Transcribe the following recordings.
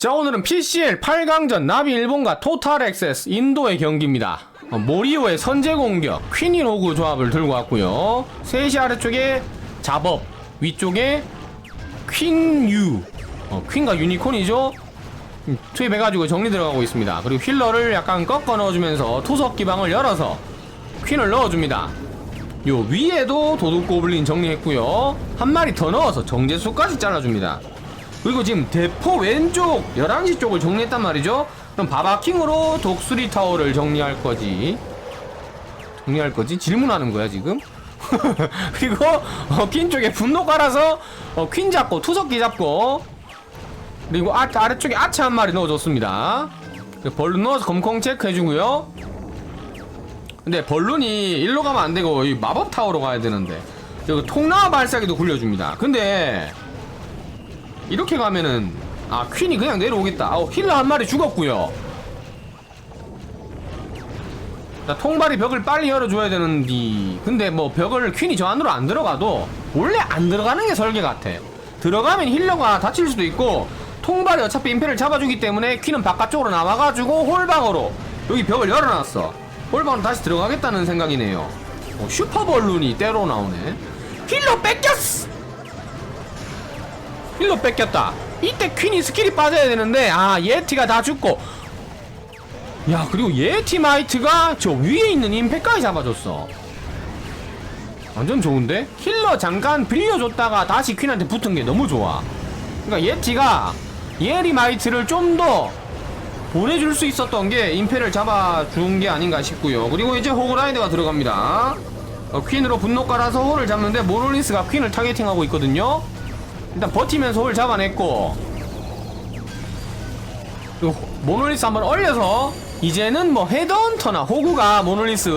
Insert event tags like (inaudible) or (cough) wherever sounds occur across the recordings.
자 오늘은 PCL 8강전 나비 일본과 토탈 액세스 인도의 경기입니다. 어, 모리오의 선제 공격 퀸인 호구 조합을 들고 왔고요. 셋이 아래쪽에 잡업 위쪽에 퀸유. 어, 퀸과 유니콘이죠. 음, 투입해가지고 정리 들어가고 있습니다. 그리고 힐러를 약간 꺾어 넣어주면서 투석 기방을 열어서 퀸을 넣어줍니다. 요 위에도 도둑 고블린 정리했고요. 한 마리 더 넣어서 정제수까지 잘라줍니다 그리고 지금 대포 왼쪽 11시 쪽을 정리했단 말이죠. 그럼 바바킹으로 독수리 타워를 정리할 거지. 정리할 거지? 질문하는 거야 지금? (laughs) 그리고 어, 퀸 쪽에 분노 깔아서 어, 퀸 잡고 투석기 잡고. 그리고 아, 아래쪽에 아치 한 마리 넣어줬습니다. 벌룬 넣어서 검콩 체크해주고요. 근데 벌룬이 일로 가면 안 되고 이 마법 타워로 가야 되는데. 여기 통나와 발사기도 굴려줍니다. 근데 이렇게 가면은 아 퀸이 그냥 내려오겠다. 아우 힐러 한 마리 죽었고요. 자 통발이 벽을 빨리 열어줘야 되는데 근데 뭐 벽을 퀸이 저 안으로 안 들어가도 원래 안 들어가는 게 설계 같아 들어가면 힐러가 다칠 수도 있고 통발이 어차피 임페를 잡아주기 때문에 퀸은 바깥쪽으로 나와가지고 홀방으로 여기 벽을 열어놨어. 홀방으로 다시 들어가겠다는 생각이네요. 어, 슈퍼벌룬이 때로 나오네. 힐러 뺏겼어 힐러 뺏겼다. 이때 퀸이 스킬이 빠져야 되는데 아 예티가 다 죽고 야 그리고 예티 마이트가 저 위에 있는 임팩까지 잡아줬어. 완전 좋은데? 힐러 잠깐 빌려줬다가 다시 퀸한테 붙은 게 너무 좋아. 그러니까 예티가 예리 마이트를 좀 더 보내줄 수 있었던 게 임페를 잡아준 게 아닌가 싶고요. 그리고 이제 호그라이드가 들어갑니다. 어, 퀸으로 분노 깔아서 홀을 잡는데 모롤리스가 퀸을 타겟팅하고 있거든요. 일단 버티면서 홀 잡아냈고 모놀리스 한번 얼려서 이제는 뭐 헤드헌터나 호구가 모놀리스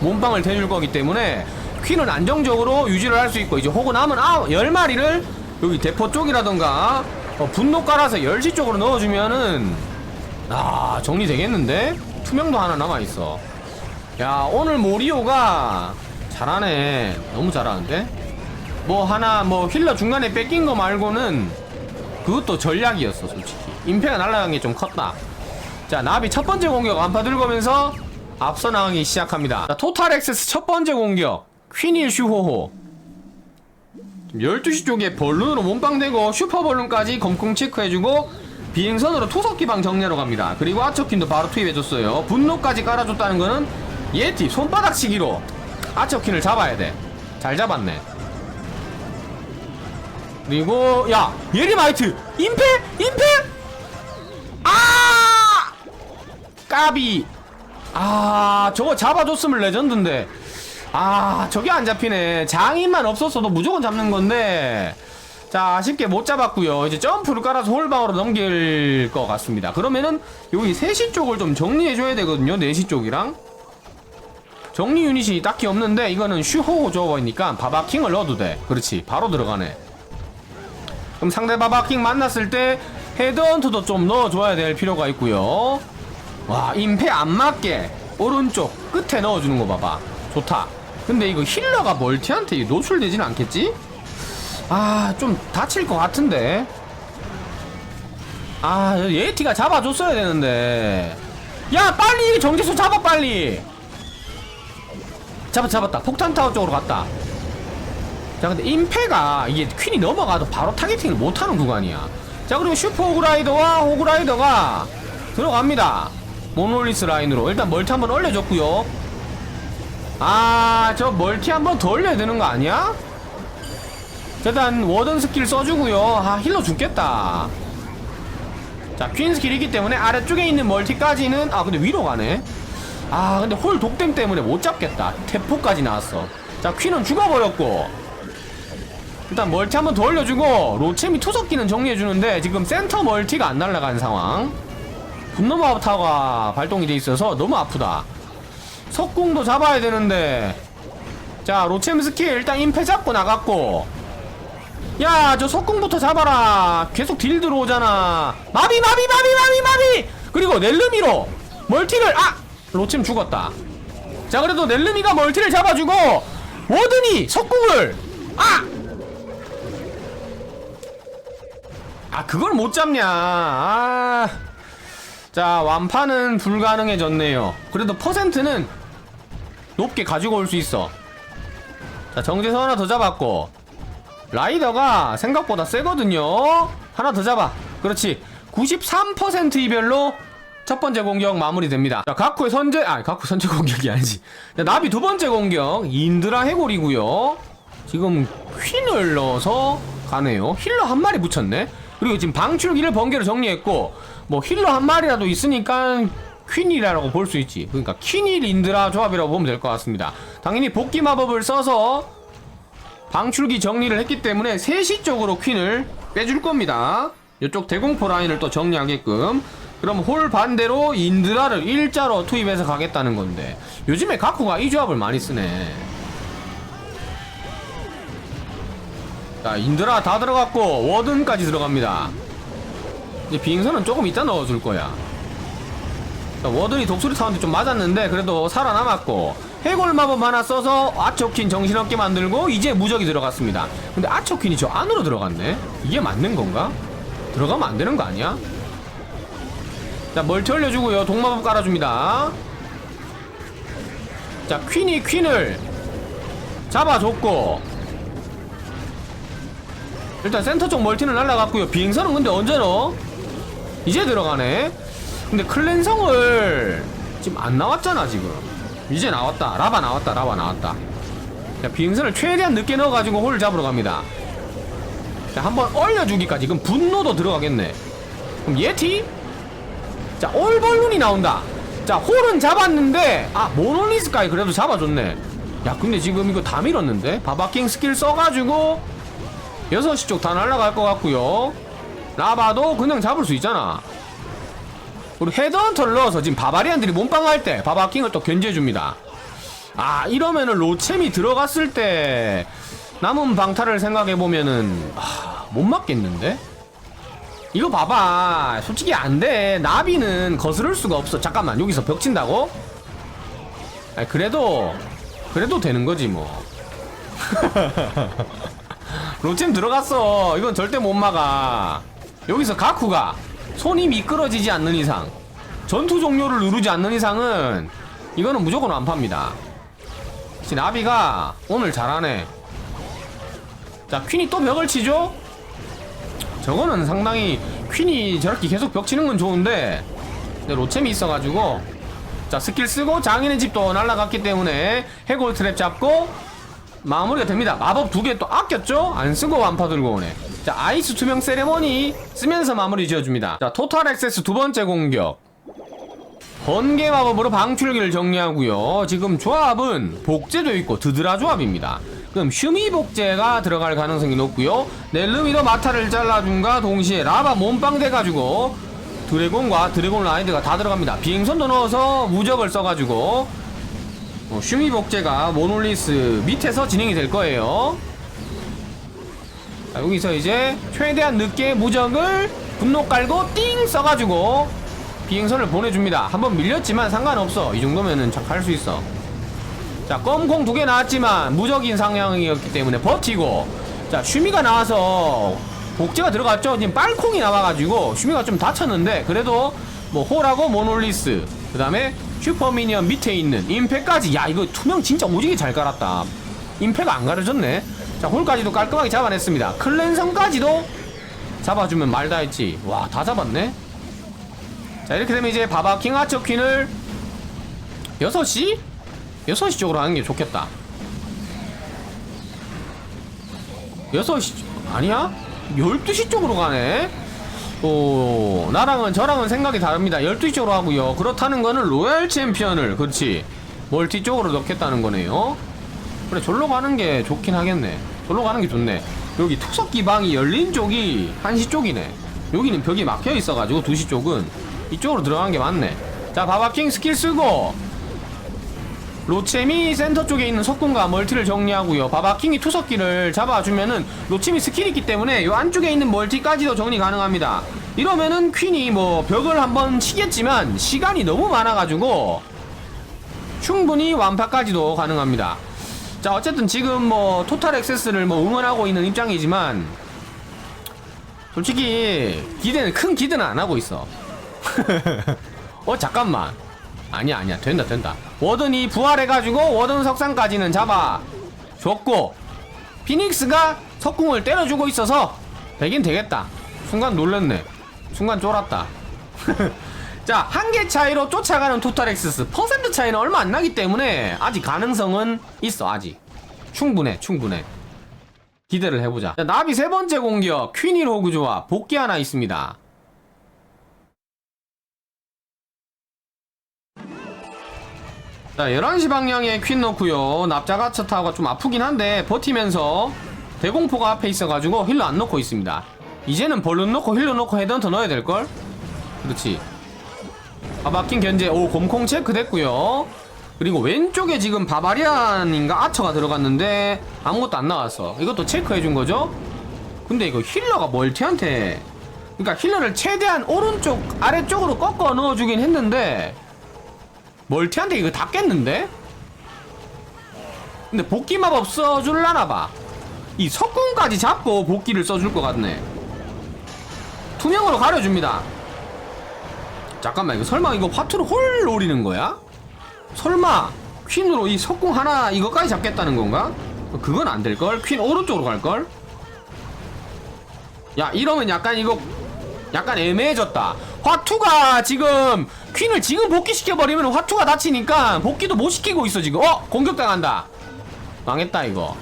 몸빵을 대줄 거기 때문에 퀸은 안정적으로 유지를 할 수 있고 이제 호구 남은 아 10마리를 여기 대포 쪽이라던가 어, 분노 깔아서 10시 쪽으로 넣어주면은 아 정리되겠는데? 투명도 하나 남아있어 야 오늘 모리오가 잘하네 너무 잘하는데? 뭐 하나 뭐 힐러 중간에 뺏긴 거 말고는 그것도 전략이었어 솔직히. 임페가 날아간 게 좀 컸다. 자 나비 첫 번째 공격 안파 들고면서 앞서 나가기 시작합니다. 자, 토탈 액세스 첫 번째 공격. 퀸일 슈호호. 12시 쪽에 벌룬으로 몸빵되고 슈퍼벌룬까지 검콩 체크해주고 비행선으로 투석기방 정리하러 갑니다. 그리고 아처킨도 바로 투입해줬어요. 분노까지 깔아줬다는 거는 예티 손바닥 치기로 아처킨을 잡아야 돼잘 잡았네 그리고 야 예리마이트! 임페 임페 아! 까비! 아 저거 잡아줬으면 레전드인데. 아 저게 안 잡히네. 장인만 없었어도 무조건 잡는 건데. 자 아쉽게 못 잡았고요. 이제 점프를 깔아서 홀방으로 넘길 것 같습니다. 그러면은 여기 3시 쪽을 좀 정리해 줘야 되거든요. 4시 쪽이랑. 정리 유닛이 딱히 없는데 이거는 슈호 조어니까. 바바킹을 넣어도 돼. 그렇지. 바로 들어가네 그럼 상대 바바킹 만났을 때 헤드헌트도 좀 넣어줘야 될 필요가 있고요. 와 임페 안 맞게 오른쪽 끝에 넣어주는 거 봐봐. 좋다. 근데 이거 힐러가 멀티한테 노출되진 않겠지? 아 좀 다칠 것 같은데. 아 예티가 잡아줬어야 되는데. 야 빨리! 정지수 잡아 빨리! 잡았 잡았다. 폭탄 타워 쪽으로 갔다 자 근데 임페가 이게 퀸이 넘어가도 바로 타겟팅을 못하는 구간이야. 자 그리고 슈퍼 호그라이더와 호그라이더가 들어갑니다. 모놀리스 라인으로. 일단 멀티 한번 올려줬고요. 아 저 멀티 한번 더 올려야 되는 거 아니야? 자, 일단 워든 스킬 써주고요. 아 힐러 죽겠다. 자 퀸 스킬이기 때문에 아래쪽에 있는 멀티까지는 아 근데 위로 가네. 아 근데 홀 독댐 때문에 못 잡겠다. 대포까지 나왔어. 자 퀸은 죽어버렸고 일단 멀티 한번 더 올려주고 로체미 투석기는 정리해주는데 지금 센터 멀티가 안 날아가는 상황. 분노마법 타워가 발동이 돼 있어서 너무 아프다. 석궁도 잡아야 되는데. 자 로체미 스킬 일단 임패 잡고 나갔고. 야 저 석궁부터 잡아라. 계속 딜 들어오잖아. 마비 마비 마비 마비 마비! 그리고 넬르미로 멀티를 아! 로챔 죽었다. 자 그래도 넬르미가 멀티를 잡아주고 워든이 석궁을 아 아 그걸 못 잡냐. 아. 자 완파는 불가능해졌네요. 그래도 퍼센트는 높게 가지고 올 수 있어. 자 정제선 하나 더 잡았고. 라이더가 생각보다 세거든요. 하나 더 잡아. 그렇지. 93% 이별로 첫 번째 공격 마무리됩니다. 자 가쿠의 선제 아 가쿠 선제 공격이 아니지. 자, 나비 두 번째 공격. 인드라 해골이고요. 지금 퀸을 넣어서 가네요. 힐러 한 마리 붙였네 그리고 지금 방출기를 번개로 정리했고 뭐 힐러 한 마리라도 있으니까 퀸이라고 볼 수 있지 그러니까 퀸이 인드라 조합이라고 보면 될 것 같습니다 당연히 복귀 마법을 써서 방출기 정리를 했기 때문에 3시 쪽으로 퀸을 빼줄 겁니다. 이쪽 대공포 라인을 또 정리하게끔. 그럼 홀 반대로 인드라를 일자로 투입해서 가겠다는 건데 요즘에 가쿠가 이 조합을 많이 쓰네. 자 인드라 다 들어갔고 워든까지 들어갑니다. 이제 빙선은 조금 이따 넣어줄 거야. 자, 워든이 독수리 사운드 좀 맞았는데 그래도 살아남았고 해골 마법 하나 써서 아초퀸 정신없게 만들고 이제 무적이 들어갔습니다 근데 아초퀸이 저 안으로 들어갔네 이게 맞는 건가? 들어가면 안 되는 거 아니야? 자 멀티 올려주고요 동마법 깔아줍니다 자 퀸이 퀸을 잡아줬고 일단 센터 쪽 멀티는 날라갔고요. 비행선은 근데 언제 넣어? 이제 들어가네. 근데 클랜성을 지금 안 나왔잖아 지금. 이제 나왔다. 라바 나왔다 라바 나왔다. 자 비행선을 최대한 늦게 넣어가지고 홀 잡으러 갑니다. 자 한번 얼려주기까지. 그럼 분노도 들어가겠네. 그럼 예티? 자 올벌룬이 나온다. 자 홀은 잡았는데 아 모노리스까지 그래도 잡아줬네. 야 근데 지금 이거 다 밀었는데? 바바킹 스킬 써가지고 6시 쪽 다 날라갈 것 같고요. 라바도 그냥 잡을 수 있잖아. 우리 헤드헌터를 넣어서 지금 바바리안들이 몸빵할 때 바바킹을 또 견제해줍니다. 아 이러면은 로챔이 들어갔을 때 남은 방타를 생각해보면은 아, 못 맞겠는데? 이거 봐봐. 솔직히 안돼. 나비는 거스를 수가 없어. 잠깐만 여기서 벽 친다고? 아니, 그래도 그래도 되는 거지 뭐 (laughs) 로챔 들어갔어. 이건 절대 못 막아. 여기서 가쿠가 손이 미끄러지지 않는 이상 전투 종료를 누르지 않는 이상은 이거는 무조건 혹시 나비가 오늘 잘하네. 자 퀸이 또 벽을 치죠? 저거는 상당히 퀸이 저렇게 계속 벽 치는 건 좋은데 근데 로챔이 있어가지고 자 스킬 쓰고 장인의 집도 날라갔기 때문에 해골 트랩 잡고 마무리가 됩니다. 마법 두 개 또 아꼈죠? 안 쓰고 완파 들고 오네. 자 아이스 투명 세레머니 쓰면서 마무리 지어줍니다. 자 토탈 액세스 두 번째 공격. 번개 마법으로 방출기를 정리하고요. 지금 조합은 복제도 있고 드드라 조합입니다. 그럼 슈미 복제가 들어갈 가능성이 높고요. 넬르미도 마타를 잘라준과 동시에 라바 몸빵 돼가지고 드래곤과 드래곤 라이드가 다 들어갑니다. 비행선도 넣어서 무적을 써가지고 어, 슈미 복제가 모놀리스 밑에서 진행이 될 거예요 자, 여기서 이제 최대한 늦게 무적을 분노 깔고 띵 써가지고 비행선을 보내줍니다. 한번 밀렸지만 상관없어. 이 정도면은 할수 있어. 자, 껌콩 두 개 나왔지만 무적인 상향이었기 때문에 버티고. 자, 슈미가 나와서 복제가 들어갔죠. 지금 빨콩이 나와가지고 슈미가 좀 다쳤는데 그래도 뭐 호라고 모놀리스 그 다음에 슈퍼미니언 밑에 있는 임팩까지 야 이거 투명 진짜 오지게 잘 깔았다. 임팩가 안 가려졌네. 자, 홀까지도 깔끔하게 잡아냈습니다. 클랜성까지도 잡아주면 말 다 했지. 와, 다 잡았네. 자, 이렇게 되면 이제 바바킹 하처 퀸을 6시? 6시 쪽으로 하는 게 좋겠다. 6시, 아니야? 12시 쪽으로 가네? 오, 나랑은 저랑은 생각이 다릅니다. 12시 쪽으로 하고요. 그렇다는 거는 로얄 챔피언을, 그렇지. 멀티 쪽으로 넣겠다는 거네요. 그래, 절로 가는 게 좋긴 하겠네. 절로 가는 게 좋네. 여기 투석 기 방이 열린 쪽이 1시 쪽이네. 여기는 벽이 막혀 있어가지고 2시 쪽은 이쪽으로 들어가는 게 맞네. 자, 바바킹 스킬 쓰고 로챔이 센터 쪽에 있는 석궁과 멀티를 정리하고요. 바바킹이 투석기를 잡아주면은 로챔이 스킬이 있기 때문에 요 안쪽에 있는 멀티까지도 정리 가능합니다. 이러면은 퀸이 뭐 벽을 한번 치겠지만 시간이 너무 많아가지고 충분히 완파까지도 가능합니다. 자 어쨌든 지금 뭐 토탈 액세스를 뭐 응원하고 있는 입장이지만 솔직히 기대는 큰 기대는 안 하고 있어. (laughs) 어 잠깐만. 아니야 아니야 된다 된다. 워든이 부활해가지고 워든 석상까지는 잡아 줬고 피닉스가 석궁을 때려주고 있어서 되긴 되겠다. 순간 놀랬네. 순간 쫄았다. (laughs) 자, 한 개 차이로 쫓아가는 토탈엑스스 퍼센트 차이는 얼마 안 나기 때문에 아직 가능성은 있어, 아직. 충분해, 충분해. 기대를 해보자. 자, 나비 세 번째 공격, 퀸이 로그 조합, 복귀 하나 있습니다. 자, 11시 방향에 퀸 넣고요. 납작아처 타고 좀 아프긴 한데, 버티면서 대공포가 앞에 있어가지고 힐러 안 넣고 있습니다. 이제는 벌룬 넣고 힐러 넣고 헤드헌터 넣어야 될걸? 그렇지. 아, 막힌 견제. 오, 곰콩 체크 됐고요 그리고 왼쪽에 지금 바바리안인가 아처가 들어갔는데 아무것도 안 나왔어. 이것도 체크해준 거죠? 근데 이거 힐러가 멀티한테 그러니까 힐러를 최대한 오른쪽 아래쪽으로 꺾어 넣어주긴 했는데 멀티한테 이거 다 깼는데? 근데 복귀 마법 써줄라나 봐. 이 석궁까지 잡고 복귀를 써줄 것 같네. 투명으로 가려줍니다. 잠깐만 이거 설마 이거 화투를 홀 노리는 거야? 설마 퀸으로 이 석궁 하나 이거까지 잡겠다는 건가? 그건 안 될걸? 퀸 오른쪽으로 갈걸? 야 이러면 약간 이거 약간 애매해졌다 화투가 지금 퀸을 지금 복귀시켜버리면 화투가 다치니까 복귀도 못 시키고 있어 지금. 어? 공격당한다. 망했다 이거.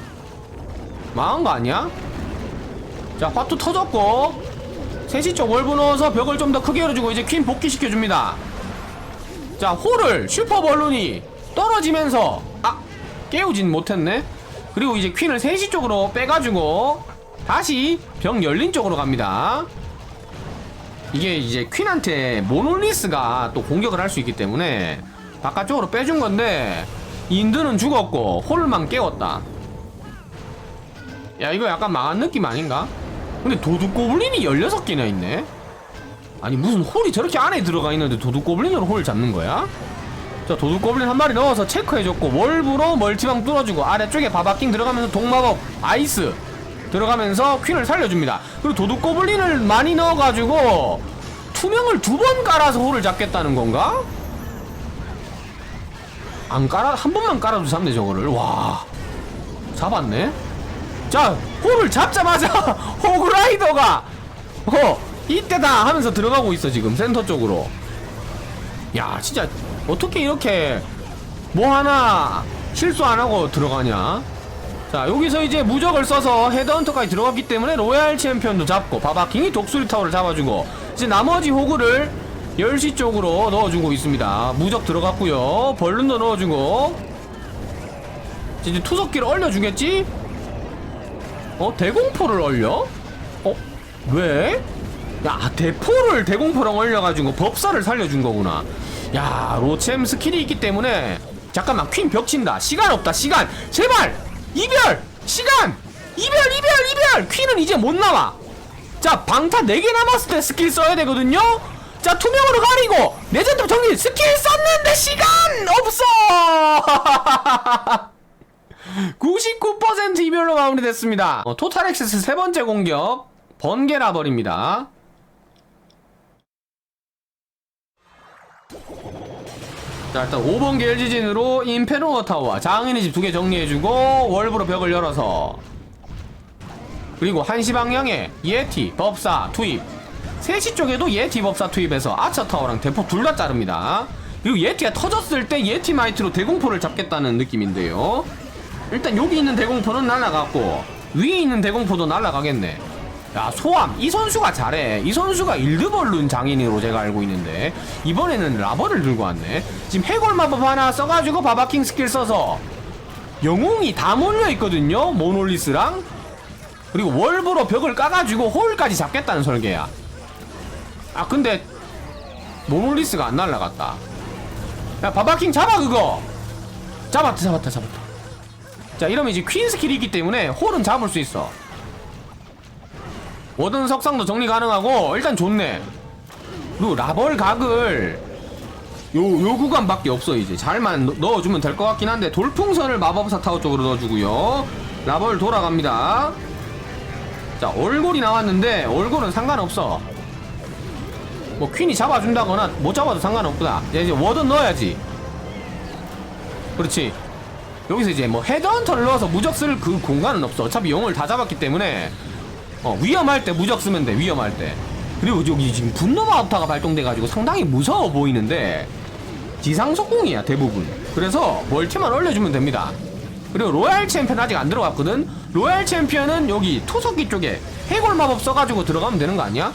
망한 거 아니야? 자 화투 터졌고 3시 쪽 월브 넣어서 벽을 좀 더 크게 열어주고 이제 퀸 복귀시켜줍니다. 자 홀을 슈퍼 벌룬이 떨어지면서 아 깨우진 못했네. 그리고 이제 퀸을 3시 쪽으로 빼가지고 다시 벽 열린 쪽으로 갑니다 이게 이제 퀸한테 모놀리스가 또 공격을 할 수 있기 때문에 바깥쪽으로 빼준 건데 인드는 죽었고 홀만 깨웠다 야 이거 약간 망한 느낌 아닌가? 근데 도둑고블린이 16개나 있네? 아니 무슨 홀이 저렇게 안에 들어가 있는데 도둑고블린으로 홀 잡는 거야? 자 도둑고블린 한 마리 넣어서 체크해줬고 월브로 멀티방 뚫어주고 아래쪽에 바바킹 들어가면서 동마법 아이스 들어가면서 퀸을 살려줍니다. 그리고 도둑 고블린을 많이 넣어가지고 투명을 두 번 깔아서 홀을 잡겠다는 건가? 안 깔아 한 번만 깔아도 잡네 저거를. 와. 잡았네. 자 홀을 잡자마자 (laughs) 호그라이더가 어 이때다 하면서 들어가고 있어 지금 센터 쪽으로. 야 진짜 어떻게 이렇게 뭐 하나 실수 안 하고 들어가냐 자 여기서 이제 무적을 써서 헤드헌터까지 들어갔기 때문에 로얄 챔피언도 잡고 바바킹이 독수리 타워를 잡아주고 이제 나머지 호그를 10시 쪽으로 넣어주고 있습니다 무적 들어갔고요 벌룬도 넣어주고 이제 투석기를 얼려주겠지? 어? 대공포를 얼려? 어? 왜? 야 아, 대포를 대공포랑 얼려가지고 법사를 살려준 거구나 야 로챔 스킬이 있기 때문에 잠깐만 퀸 벽친다 시간 없다 시간 제발 이별! 시간! 이별 이별 이별! 퀸은 이제 못 나와 자 방타 4개 남았을 때 스킬 써야 되거든요? 자 투명으로 가리고 레전드 정리 스킬 썼는데 시간 없어! (laughs) 99% 이별로 마무리됐습니다. 어, 토탈 액세스 세 번째 공격 번개 라벌입니다. 자 일단 5번 겔지진으로 인페르노 타워와 장인의 집 두 개 정리해주고 월브로 벽을 열어서. 그리고 한시 방향에 예티 법사 투입. 3시 쪽에도 예티 법사 투입해서 아처 타워랑 대포 둘 다 자릅니다. 그리고 예티가 터졌을 때 예티 마이트로 대공포를 잡겠다는 느낌인데요. 일단 여기 있는 대공포는 날라갔고 위에 있는 대공포도 날라가겠네 야 소암. 이 선수가 잘해. 이 선수가 일드벌룬 장인으로 제가 알고 있는데 이번에는 라버를 들고 왔네. 지금 해골 마법 하나 써가지고 바바킹 스킬 써서 영웅이 다 몰려있거든요 모놀리스랑. 그리고 월브로 벽을 까가지고 홀까지 잡겠다는 설계야. 아 근데 모놀리스가 안 날라갔다. 야 바바킹 잡아 그거! 잡았다 잡았다 잡았다. 자 이러면 이제 퀸 스킬이 있기 때문에 홀은 잡을 수 있어 워든 석상도 정리 가능하고 일단 좋네. 그리고 라벌 각을 요, 요 구간밖에 없어 이제. 잘만 넣- 넣어주면 될 것 같긴 한데 돌풍선을 마법사 타워 쪽으로 넣어주고요. 라벌 돌아갑니다. 자 얼굴이 나왔는데 얼굴은 상관없어. 뭐 퀸이 잡아준다거나 못 잡아도 상관없구나 이제 워든 넣어야지. 그렇지. 여기서 이제 뭐 헤드헌터를 넣어서 무적 쓸 그 공간은 없어. 어차피 영을 다 잡았기 때문에 어 위험할 때 무적 쓰면 돼 위험할 때. 그리고 여기 지금 분노마 업타가 발동돼가지고 상당히 무서워 보이는데 지상 속공이야 대부분. 그래서 멀티만 올려주면 됩니다. 그리고 로얄 챔피언 아직 안 들어갔거든? 로얄 챔피언은 여기 투석기 쪽에 해골 마법 써가지고 들어가면 되는 거 아니야?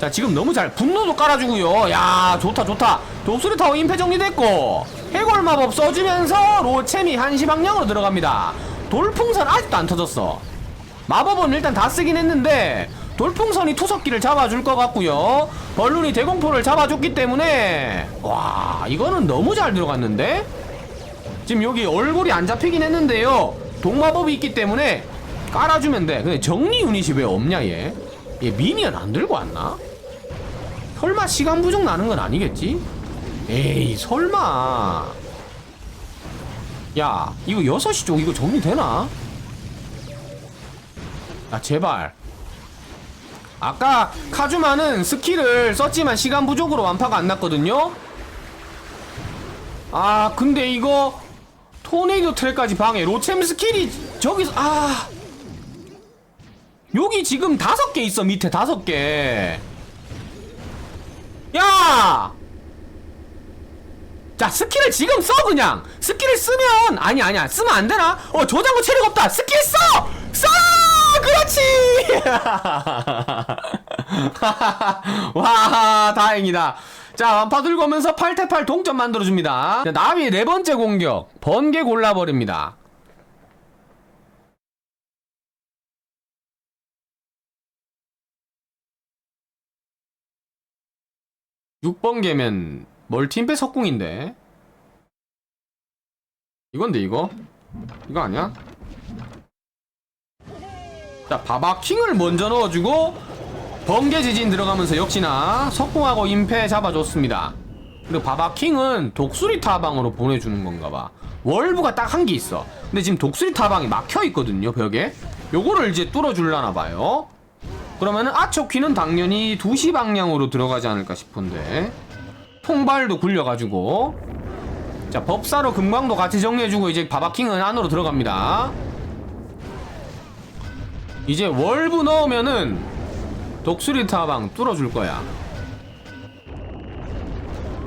자 지금 너무 잘 분노도 깔아주고요. 야 좋다 좋다. 독수리 타워 임패 정리됐고 해골 마법 써주면서 로챔이 한시 방향으로 들어갑니다. 돌풍선 아직도 안 터졌어 마법은 일단 다 쓰긴 했는데 돌풍선이 투석기를 잡아줄 것 같고요 벌룬이 대공포를 잡아줬기 때문에 와 이거는 너무 잘 들어갔는데 지금 여기 얼굴이 안 잡히긴 했는데요 동마법이 있기 때문에 깔아주면 돼 근데 정리 유닛이 왜 없냐 얘? 얘 미니언 안 들고 왔나? 설마 시간 부족 나는 건 아니겠지? 에이 설마 야 이거 6시 쪽 이거 정리되나? 아 제발 아까 카주마는 스킬을 썼지만 시간 부족으로 완파가 안 났거든요 아 근데 이거 토네이도 트랙까지 방해 로챔 스킬이 저기서 아 여기 지금 다섯 개 있어 밑에 다섯 개 야! 자 스킬을 지금 써 그냥 스킬을 쓰면 아니 아니야 쓰면 안 되나? 어 저장고 체력 없다 스킬 써! 써! 그렇지! (laughs) 와 다행이다 자 완파 들고 오면서 8대8 동점 만들어줍니다 자, 나비 네 번째 공격 번개 골라버립니다 6번 개면 멀티임페 석궁인데 이건데 이거? 이거 아니야? 자 바바킹을 먼저 넣어주고 번개 지진 들어가면서 역시나 석궁하고 임페 잡아줬습니다. 그리고 바바킹은 독수리 타방으로 보내주는 건가 봐. 월브가 딱 한 개 있어. 근데 지금 독수리 타방이 막혀있거든요 벽에. 요거를 이제 뚫어줄라나 봐요. 그러면은 아초키는 당연히 2시 방향으로 들어가지 않을까 싶은데. 통발도 굴려가지고. 자 법사로 금광도 같이 정리해주고 이제 바바킹은 안으로 들어갑니다 이제 월부 넣으면은 독수리 타방 뚫어줄 거야.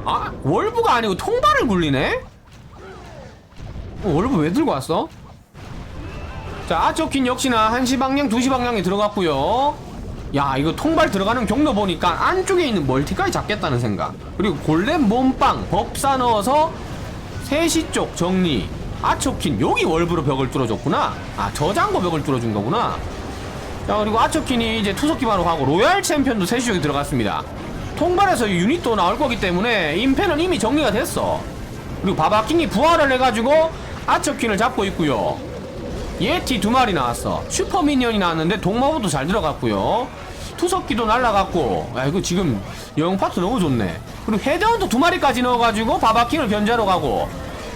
아 월부가 아니고 통발을 굴리네? 어, 월부 왜 들고 왔어? 자 아초킨 역시나 1시 방향 2시 방향에 들어갔고요. 야 이거 통발 들어가는 경로 보니까 안쪽에 있는 멀티까지 잡겠다는 생각. 그리고 골렘 몸빵 법사 넣어서 3시 쪽 정리. 아초킨 여기 월브로 벽을 뚫어줬구나. 아 저장고 벽을 뚫어준 거구나 자 그리고 아초킨이 이제 투석기 바로 가고 로얄 챔피언도 3시 쪽에 들어갔습니다. 통발에서 유닛도 나올 거기 때문에 임페는 이미 정리가 됐어. 그리고 바바킹이 부활을 해가지고 아초킨을 잡고 있고요. 예티 두 마리 나왔어. 슈퍼 미니언이 나왔는데 동마부도 잘 들어갔고요. 투석기도 날라갔고. 야 이거 지금 영파트 너무 좋네. 그리고 헤드헌터 두 마리까지 넣어가지고 바바킹을 견제하러 가고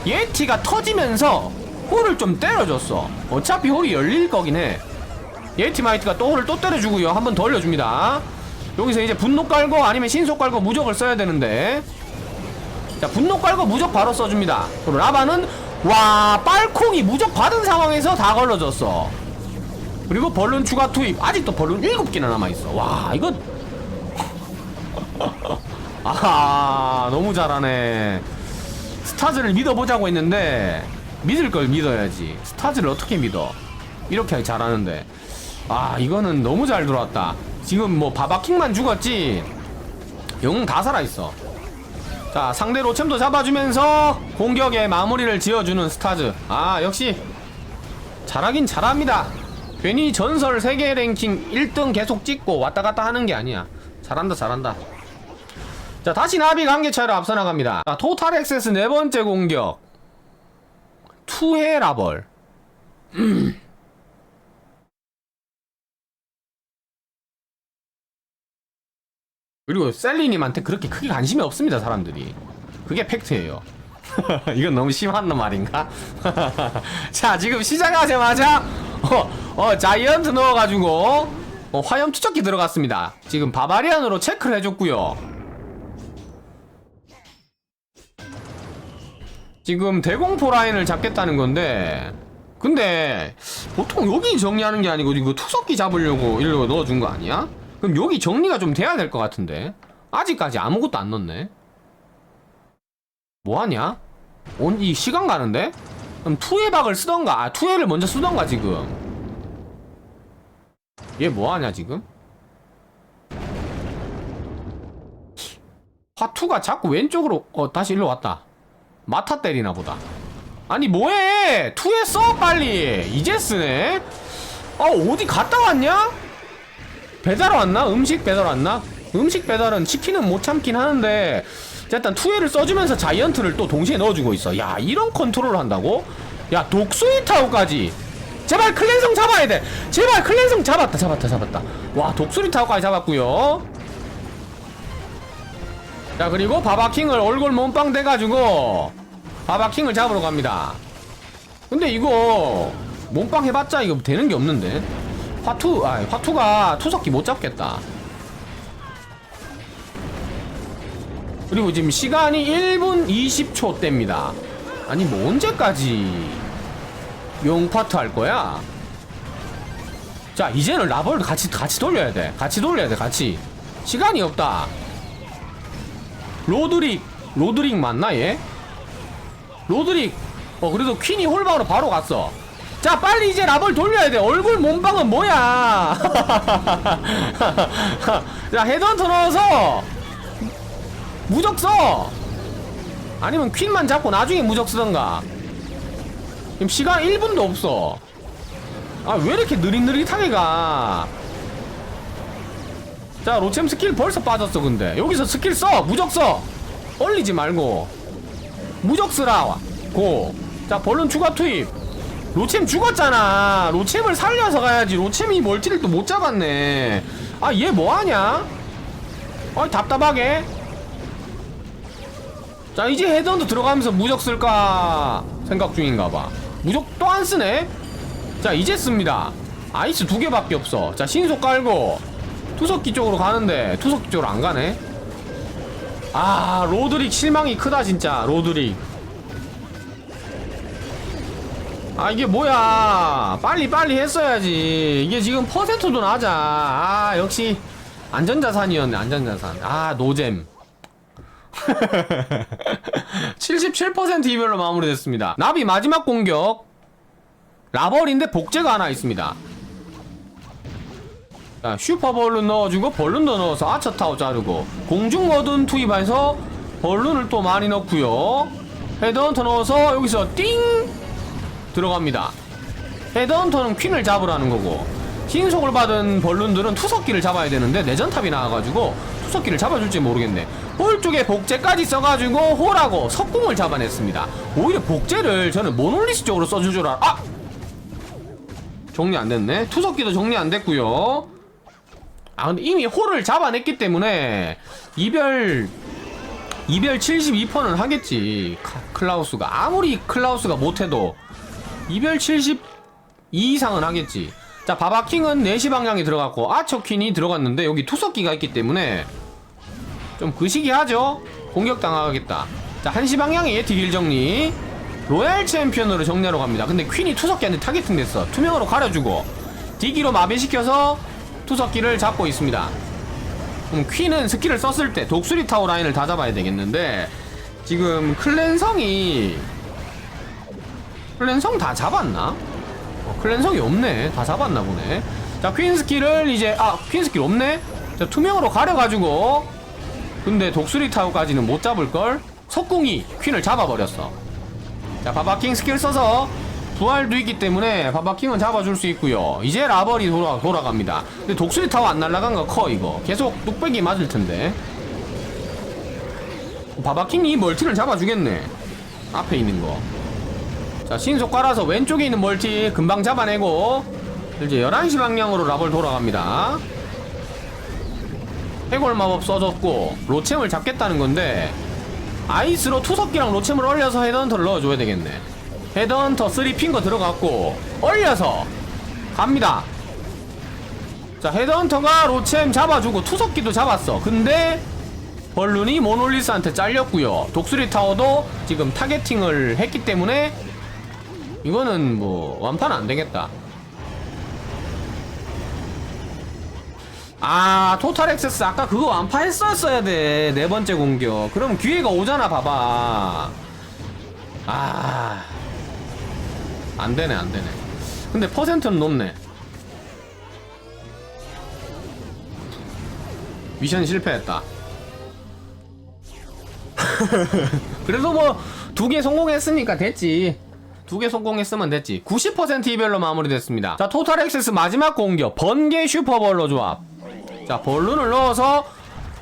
예티가 터지면서 홀을 좀 때려줬어. 어차피 홀이 열릴 거긴 해 예티 마이트가 또 때려주고요. 한 번 더 올려줍니다. 여기서 이제 분노 깔고 아니면 신속 깔고 무적을 써야 되는데. 자 분노 깔고 무적 바로 써줍니다. 그리고 라바는 와 빨콩이 무적 받은 상황에서 다 걸러졌어. 그리고 벌룬 추가 투입. 아직도 벌룬 7개나 남아있어. 와 이거. (laughs) 아 너무 잘하네. 스타즈를 믿어보자고 했는데 믿을 걸 믿어야지. 스타즈를 어떻게 믿어? 이렇게 잘하는데 아 이거는 너무 잘 들어왔다. 지금 뭐 바바킹만 죽었지? 영웅 다 살아있어. 자 상대 로챔도 잡아주면서 공격에 마무리를 지어주는 스타즈. 아 역시 잘하긴 잘합니다. 괜히 전설 세계 랭킹 1등 계속 찍고 왔다갔다 하는 게 아니야. 잘한다 잘한다. 자 다시 나비 관계차로 앞서 나갑니다. 자, 토탈 액세스 네 번째 공격. 투해 라벌 (clears throat) 그리고 셀리님한테 그렇게 크게 관심이 없습니다 사람들이. 그게 팩트예요. (laughs) 이건 너무 심한 놈 말인가? (laughs) 자 지금 시작하자마자 어, 어 자이언트 넣어가지고 어, 화염 투척기 들어갔습니다. 지금 바바리안으로 체크를 해줬고요. 지금 대공포 라인을 잡겠다는 건데 근데 보통 여기 정리하는 게 아니고 이거 투석기 잡으려고 일로 넣어준 거 아니야? 그럼 여기 정리가 좀 돼야 될 것 같은데. 아직까지 아무것도 안 넣네. 뭐하냐? 온, 이 시간 가는데? 그럼 투의 박을 쓰던가? 아 투의를 먼저 쓰던가 지금. 얘 뭐하냐 지금? 화투가 자꾸 왼쪽으로 어 다시 일로 왔다. 마타 때리나 보다. 아니 뭐해? 투에 써 빨리. 이제 쓰네? 아 어디 갔다 왔냐 배달 왔나? 음식 배달 왔나? 음식 배달은 치킨은 못 참긴 하는데 자, 일단 투에를 써주면서 자이언트를 또 동시에 넣어주고 있어. 야 이런 컨트롤을 한다고? 야 독수리 타워까지. 제발 클랜성 잡아야 돼. 제발 클랜성 잡았다 잡았다 잡았다. 와 독수리 타워까지 잡았고요. 자 그리고 바바킹을 얼굴 몸빵 돼가지고 바바킹을 잡으러 갑니다. 근데 이거 몸빵 해봤자 이거 되는 게 없는데 화투 아 화투가 투석기 못 잡겠다. 그리고 지금 시간이 1분 20초 뗍니다. 아니 뭐 언제까지 용파트 할 거야? 자 이제는 라벌 같이 같이 돌려야 돼. 같이 돌려야 돼 같이. 시간이 없다. 로드릭 로드릭 맞나 얘? 로드릭. 어 그래도 퀸이 홀방으로 바로 갔어 자 빨리 이제 라벌 돌려야 돼. 얼굴 몸빵은 뭐야? (laughs) 자 헤드헌터 넣어서 무적 써. 아니면 퀸만 잡고 나중에 무적 쓰던가. 지금 시간 1분도 없어. 아 왜 이렇게 느릿느릿하게 가? 자 로챔 스킬 벌써 빠졌어 근데. 여기서 스킬 써. 무적 써. 얼리지 말고. 무적 쓰라. 고자 벌룬 추가 투입 로챔 죽었잖아. 로챔을 살려서 가야지. 로챔이 멀티를 또 못 잡았네. 아 얘 뭐하냐? 아 답답하게. 자 이제 헤드헌터 들어가면서 무적 쓸까 생각 중인가봐. 무적 또 안 쓰네? 자 이제 씁니다. 아이스 두 개밖에 없어. 자 신속 깔고 투석기 쪽으로 가는데 투석기 쪽으로 안 가네? 아 로드릭 실망이 크다 진짜. 로드릭 아 이게 뭐야? 빨리 빨리 했어야지. 이게 지금 퍼센트도 낮아. 아 역시 안전자산이었네 안전자산. 아 노잼. (laughs) 77% 이별로 마무리됐습니다. 나비 마지막 공격. 라벌인데 복제가 하나 있습니다. 자, 슈퍼벌룬 넣어주고 벌룬도 넣어서 아처타워 자르고 공중 어둔 투입해서 벌룬을 또 많이 넣고요. 헤드헌터 넣어서 여기서 띵 들어갑니다. 헤드헌터는 퀸을 잡으라는 거고 신속을 받은 벌룬들은 투석기를 잡아야 되는데 내전탑이 나와가지고 투석기를 잡아줄지 모르겠네. 홀 쪽에 복제까지 써가지고 홀하고 석궁을 잡아냈습니다. 오히려 복제를 저는 모놀리스 쪽으로 써줄 줄 알아! 아! 정리 안 됐네. 투석기도 정리 안 됐고요. 아 근데 이미 홀을 잡아냈기 때문에 이별 이별 72%는 하겠지. 카- 클라우스가. 아무리 클라우스가 못해도 이별 72 이상은 하겠지. 자 바바킹은 4시 방향에 들어갔고 아처퀸이 들어갔는데 여기 투석기가 있기 때문에 좀 그시기하죠. 공격당하겠다. 자 1시 방향에 예티 길 정리. 로얄 챔피언으로 정리하러 갑니다. 근데 퀸이 투석기한테 타겟팅 됐어. 투명으로 가려주고 디기로 마비시켜서 투석기를 잡고 있습니다. 그럼 퀸은 스킬을 썼을 때 독수리 타워 라인을 다 잡아야 되겠는데 지금 클랜성이 클랜성 다 잡았나? 어, 클랜성이 없네. 다 잡았나 보네. 자 퀸 스킬을 이제 아 퀸 스킬 없네? 자 투명으로 가려가지고. 근데 독수리 타워까지는 못 잡을걸? 석궁이 퀸을 잡아버렸어. 자 바바킹 스킬 써서 부활도 있기 때문에 바바킹은 잡아줄 수 있고요. 이제 라벌이 돌아, 돌아갑니다. 근데 독수리 타워 안 날라간 거 커 이거. 계속 뚝배기 맞을 텐데. 바바킹이 이 멀티를 잡아주겠네. 앞에 있는 거 자 신속 깔아서 왼쪽에 있는 멀티 금방 잡아내고 이제 11시 방향으로 라벌 돌아갑니다. 해골 마법 써줬고 로챔을 잡겠다는 건데 아이스로 투석기랑 로챔을 얼려서 헤드헌터를 넣어줘야 되겠네. 헤드헌터 3핑거 들어갔고 얼려서 갑니다. 자 헤드헌터가 로챔 잡아주고 투석기도 잡았어. 근데 벌룬이 모놀리스한테 잘렸고요. 독수리 타워도 지금 타겟팅을 했기 때문에 이거는 뭐 완판 안 되겠다. 아 토탈 액세스 아까 그거 완파했었어야 돼. 네 번째 공격. 그럼 기회가 오잖아 봐봐. 아. 안되네 안되네. 근데 퍼센트는 높네. 미션 실패했다. (laughs) 그래도 뭐 두 개 성공했으니까 됐지 두 개 성공했으면 됐지. 90% 이별로 마무리됐습니다. 자 토탈 액세스 마지막 공격. 번개 슈퍼 벌로 조합. 자 벌룬을 넣어서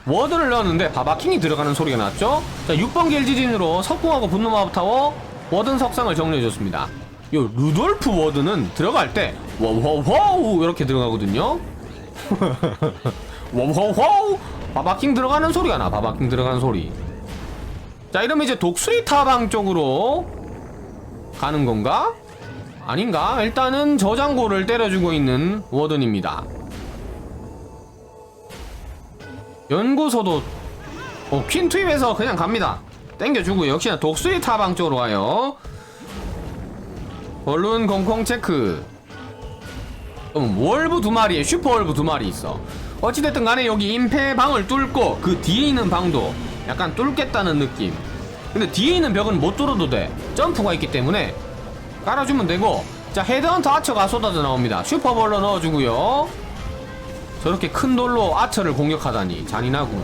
워드를 넣었는데 바바킹이 들어가는 소리가 났죠? 자 6번 길지진으로 석궁하고 분노 마법 타워 워든 석상을 정리해줬습니다. 요 루돌프 워드는 들어갈 때 워워워우 이렇게 들어가거든요. (laughs) 워워워우. 바바킹 들어가는 소리가 나 바바킹 들어가는 소리. 자 이러면 이제 독수리 타방 쪽으로 가는 건가? 아닌가? 일단은 저장고를 때려주고 있는 워든입니다. 연구소도 어, 퀸 투입해서 그냥 갑니다. 땡겨주고 역시나 독수리 타방 쪽으로 가요. 벌룬 공콩 체크. 그럼 월브 두 마리에 슈퍼 월브 두 마리 있어. 어찌됐든 간에 여기 임페 방을 뚫고 그 뒤에 있는 방도 약간 뚫겠다는 느낌 근데 뒤에 있는 벽은 못 뚫어도 돼. 점프가 있기 때문에 깔아주면 되고. 자 헤드헌터 아처가 쏟아져 나옵니다. 슈퍼볼로 넣어주고요. 저렇게 큰 돌로 아처를 공격하다니 잔인하군.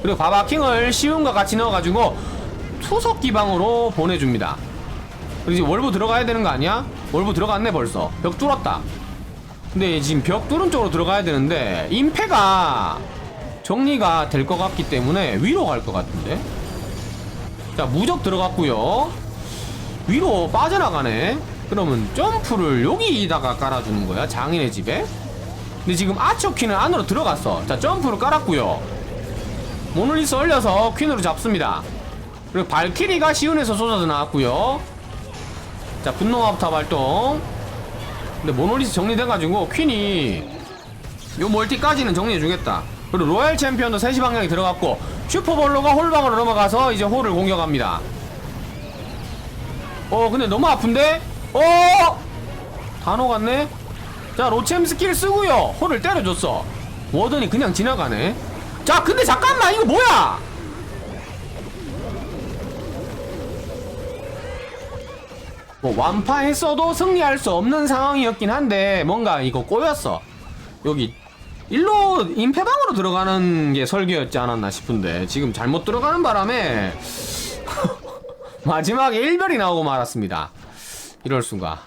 그리고 바바킹을 시움과 같이 넣어가지고 투석 기방으로 보내줍니다. 이제 월부 들어가야 되는 거 아니야? 월부 들어갔네 벌써. 벽 뚫었다. 근데 지금 벽 뚫은 쪽으로 들어가야 되는데 임페가 정리가 될 것 같기 때문에 위로 갈 것 같은데 자 무적 들어갔고요. 위로 빠져나가네. 그러면 점프를 여기다가 깔아주는 거야 장인의 집에. 근데 지금 아처 퀸은 안으로 들어갔어. 자 점프를 깔았고요. 모놀리스 올려서 퀸으로 잡습니다. 그리고 발키리가 시운에서 쏟아져 나왔고요. 자 분노마부터 발동. 근데 모놀리스 정리돼가지고 퀸이 요 멀티까지는 정리해주겠다 그리고 로얄 챔피언도 3시 방향에 들어갔고 슈퍼볼로가 홀방으로 넘어가서 이제 홀을 공격합니다 어 근데 너무 아픈데? 어! 다 녹았네? 자 로챔 스킬 쓰고요 홀을 때려줬어 워든이 그냥 지나가네 자 근데 잠깐만 이거 뭐야 뭐 완파했어도 승리할 수 없는 상황이었긴 한데 뭔가 이거 꼬였어 여기 일로 임페방으로 들어가는 게 설계였지 않았나 싶은데 지금 잘못 들어가는 바람에 (laughs) 마지막에 일별이 나오고 말았습니다. 이럴 수가.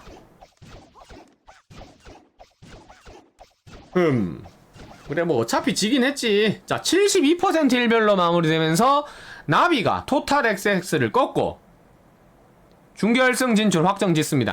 흠. 그래 뭐 어차피 지긴 했지. 자 72% 일별로 마무리되면서 나비가 토탈 XX를 꺾고 준결승 진출 확정 짓습니다